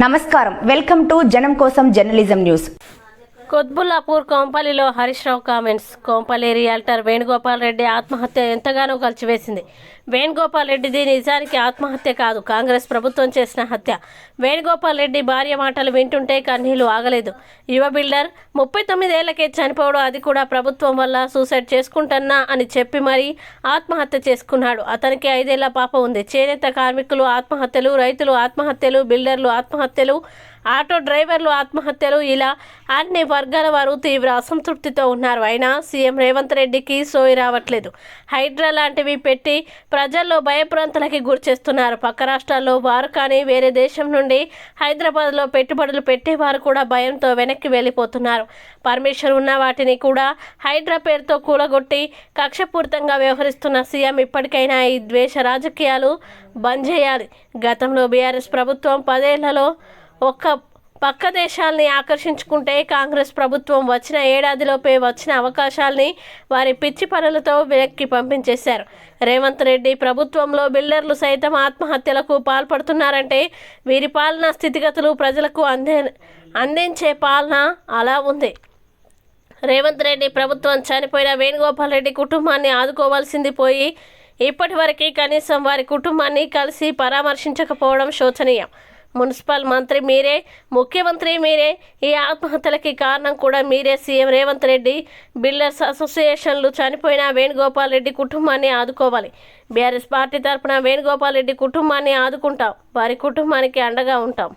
నమస్కారం. Welcome to జనం కోసం జర్నలిజం న్యూస్. కొత్బుల్లాపూర్ కోంపల్లిలో హరీష్ రావు కామెంట్స్. కోంపల్లి రియల్టర్ వేణుగోపాల్ రెడ్డి ఆత్మహత్య ఎంతగానో కలిచివేసింది. వేణుగోపాల్ రెడ్డిది నిజానికి ఆత్మహత్య కాదు కాంగ్రెస్ ప్రభుత్వం చేసిన హత్య. వేణుగోపాల్ రెడ్డి భార్య మాటలు వింటుంటే కన్నీళ్ళు ఆగలేదు. యువ బిల్డర్ ముప్పై తొమ్మిదేళ్ళకే చనిపోవడం అది కూడా ప్రభుత్వం వల్ల సూసైడ్ చేసుకుంటున్నా అని చెప్పి మరీ ఆత్మహత్య చేసుకున్నాడు. అతనికి ఐదేళ్ళ పాప ఉంది. చేనేత కార్మికులు ఆత్మహత్యలు రైతులు ఆత్మహత్యలు బిల్డర్లు ఆత్మహత్యలు ఆటో డ్రైవర్లు ఆత్మహత్యలు. ఇలా అన్ని వర్గాల వారు తీవ్ర అసంతృప్తితో ఉన్నారు. అయినా సీఎం రేవంత్ రెడ్డికి సోయి రావట్లేదు. హైడ్రా లాంటివి పెట్టి ప్రజల్లో భయప్రాంతలకి గురిచేస్తున్నారు పక్క రాష్ట్రాల్లో వారు కానీ వేరే దేశం నుండి హైదరాబాద్లో పెట్టుబడులు పెట్టేవారు కూడా భయంతో వెనక్కి వెళ్ళిపోతున్నారు. పర్మిషన్ ఉన్న వాటిని కూడా హైడ్రా పేరుతో కూలగొట్టి కక్షపూరితంగా వ్యవహరిస్తున్న సీఎం ఇప్పటికైనా ఈ ద్వేష రాజకీయాలు బంద్ చేయాలి. గతంలో బీఆర్ఎస్ ప్రభుత్వం పదేళ్ళలో ఒక్క పక్క దేశాల్ని ఆకర్షించుకుంటే కాంగ్రెస్ ప్రభుత్వం వచ్చిన ఏడాదిలోపే వచ్చిన అవకాశాల్ని వారి పిచ్చి పనులతో వెనక్కి పంపించేశారు. రేవంత్ రెడ్డి ప్రభుత్వంలో బిల్డర్లు సైతం ఆత్మహత్యలకు పాల్పడుతున్నారంటే వీరి పాలన స్థితిగతులు ప్రజలకు అందే అందించే పాలన అలా ఉంది. రేవంత్ రెడ్డి ప్రభుత్వం చనిపోయిన వేణుగోపాల్ రెడ్డి కుటుంబాన్ని ఆదుకోవాల్సింది పోయి ఇప్పటివరకు కనీసం వారి కుటుంబాన్ని కలిసి పరామర్శించకపోవడం శోచనీయం. మున్సిపల్ మంత్రి మీరే ముఖ్యమంత్రి మీరే ఈ ఆత్మహత్యలకి కారణం కూడా మీరే సీఎం రేవంత్ రెడ్డి. బిల్డర్స్ అసోసియేషన్లు చనిపోయిన వేణుగోపాల్ రెడ్డి కుటుంబాన్ని ఆదుకోవాలి. బీఆర్ఎస్ పార్టీ తరపున వేణుగోపాల్ రెడ్డి కుటుంబాన్ని ఆదుకుంటాం. వారి కుటుంబానికి అండగా ఉంటాం.